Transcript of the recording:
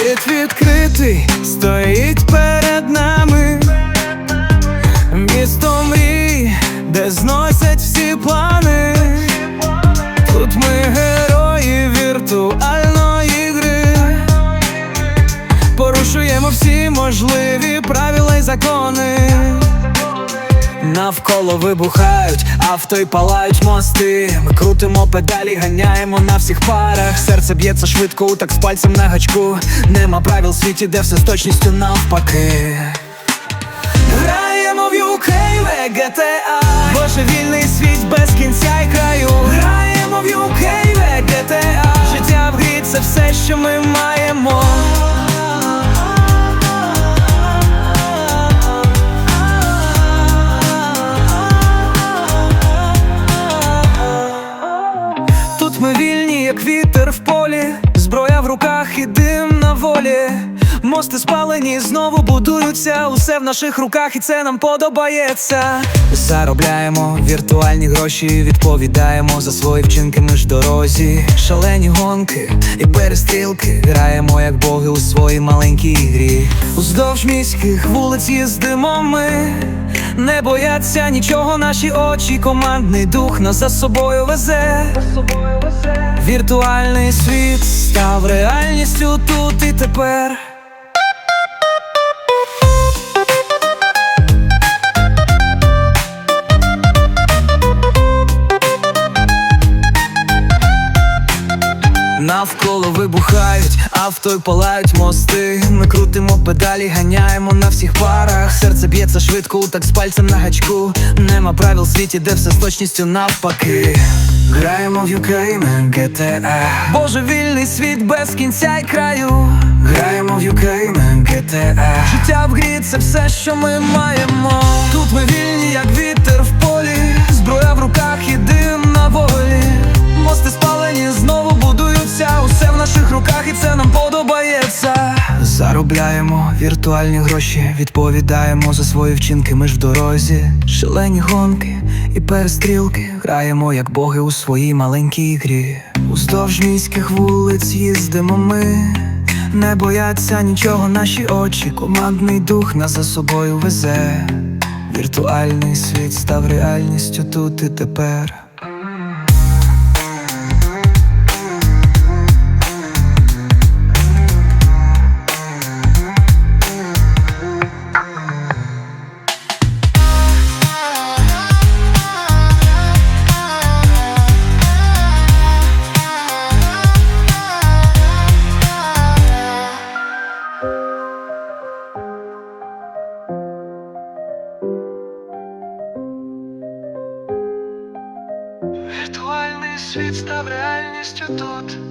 Світ відкритий стоїть перед нами. Місто мрій, де зносять всі плани. Тут ми герої віртуальної гри. Порушуємо всі можливі правила й закони. Навколо вибухають, авто й палають мости. Ми крутимо педалі, ганяємо на всіх парах. Серце б'ється швидко, так з пальцем на гачку. Нема правил в світі, де все з точністю навпаки. Граємо в UK, в GTA Божевільний світ без кінця й краю. Граємо в UK, в GTA Життя в грі це все, що ми маємо. І дим на волі. Мости спалені, знову будуються, усе в наших руках, і це нам подобається. Заробляємо віртуальні гроші, відповідаємо за свої вчинки, ми ж дорозі. Шалені гонки і перестрілки. Граємо, як боги у своїй маленькій грі. Уздовж міських вулиць їздимо ми. Не бояться нічого наші очі, командний дух нас за собою везе. Віртуальний світ став реальністю тут і тепер. Навколо вибухають, авто й палають мости. Педалі, ганяємо на всіх парах. Серце б'ється швидко, так з пальцем на гачку. Нема правил в світі, де все з точністю навпаки. Граємо в UK, ми GTA Божевільний світ без кінця й краю. Граємо в UK, ми GTA Життя в грі це все, що ми маємо. Заробляємо віртуальні гроші, відповідаємо за свої вчинки. Ми ж в дорозі. Шалені гонки і перестрілки. Граємо, як боги у своїй маленькій грі. Уздовж міських вулиць їздимо ми. Не бояться нічого наші очі. Командний дух нас за собою везе. Віртуальний світ став реальністю тут і тепер. Віртуальний світ став реальністю тут